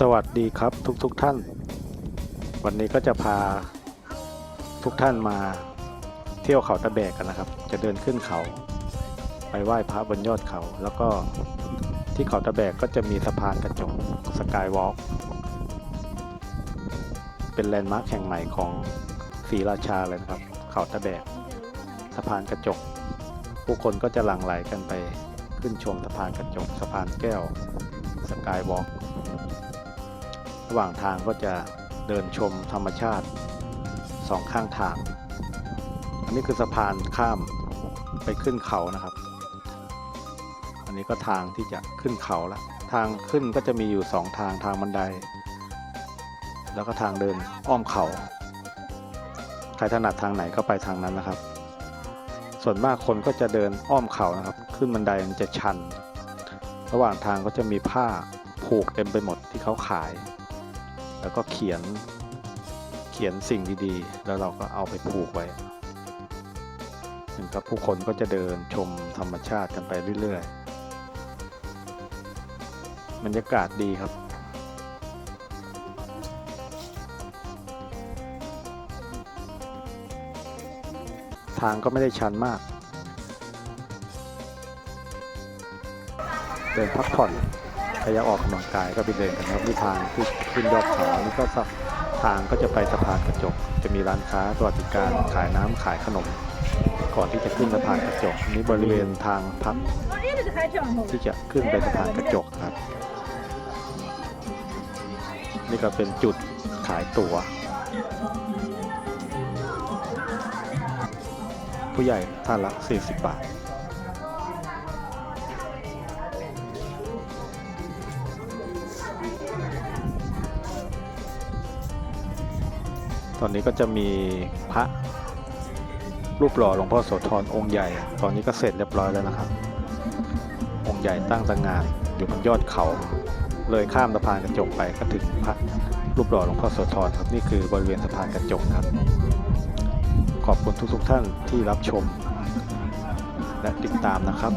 สวัสดีครับทุกๆทท่าน วันนี้ก็จะพาทุกท่านมาเที่ยวเขาตะแบกกันนะครับ จะเดินขึ้นเขา ไปไหว้พระบนยอดเขา แล้วก็ที่เขาตะแบกก็จะมีสะพานกระจกสกายวอล์กเป็นแลนด์มาร์คแห่งใหม่ของศรีราชาเลยนะครับ เขาตะแบกสะพานกระจก ผู้คนก็จะหลั่งไหลกันไปขึ้นชมสะพานกระจกสะพานแก้วสกายวอล์ก ระหว่างทางก็จะเดินชมธรรมชาติสองข้างทาง อันนี้คือสะพานข้ามไปขึ้นเขานะครับ อันนี้ก็ทางที่จะขึ้นเขาแล้วทางขึ้นก็จะมีอยู่สองทางทางบันได แล้วก็ทางเดินอ้อมเขา ใครถนัดทางไหนก็ไปทางนั้นนะครับ ส่วนมากคนก็จะเดินอ้อมเขานะครับ ขึ้นบันไดมันจะชัน ระหว่างทางก็จะมีผ้าผูกเต็มไปหมดที่เขาขาย แล้วก็เขียนเขียนสิ่งดีๆ แล้วเราก็เอาไปผูกไว้ถึงกับผู้คนก็จะเดินชมธรรมชาติกันไปเรื่อยๆบรรยากาศดีครับ ทางก็ไม่ได้ชันมาก เดินพักผ่อน รอยากออกกำลังกายก็ไปเดินกันครับนี่ทางที่ขึ้นยอดเขานี่ก็ทางก็จะไปสะพานกระจก จะมีร้านค้าสวัสดิการขายน้ำขายขนม ก่อนที่จะขึ้นสะพานกระจกนี่บริเวณทางพักที่จะขึ้นไปสะพานกระจกครับ นี่ก็เป็นจุดขายตั๋วผู้ใหญ่ท่านละ40 บาท อนนี้ก็จะมีพระรูปหล่อหลวงพ่อโสธรองค์ใหญ่ ตอนนี้ก็เสร็จเรียบร้อยแล้วนะครับ องค์ใหญ่ตั้งตระหงาน อยู่บนยอดเขา เลยข้ามสะพานกระจกไปก็ถึงพระรูปหล่อหลวงพ่อโสธรครับนี่คือบริเวณสะพานกระจกครับ ขอบคุณทุกๆท่านที่รับชม และติดตามนะครับ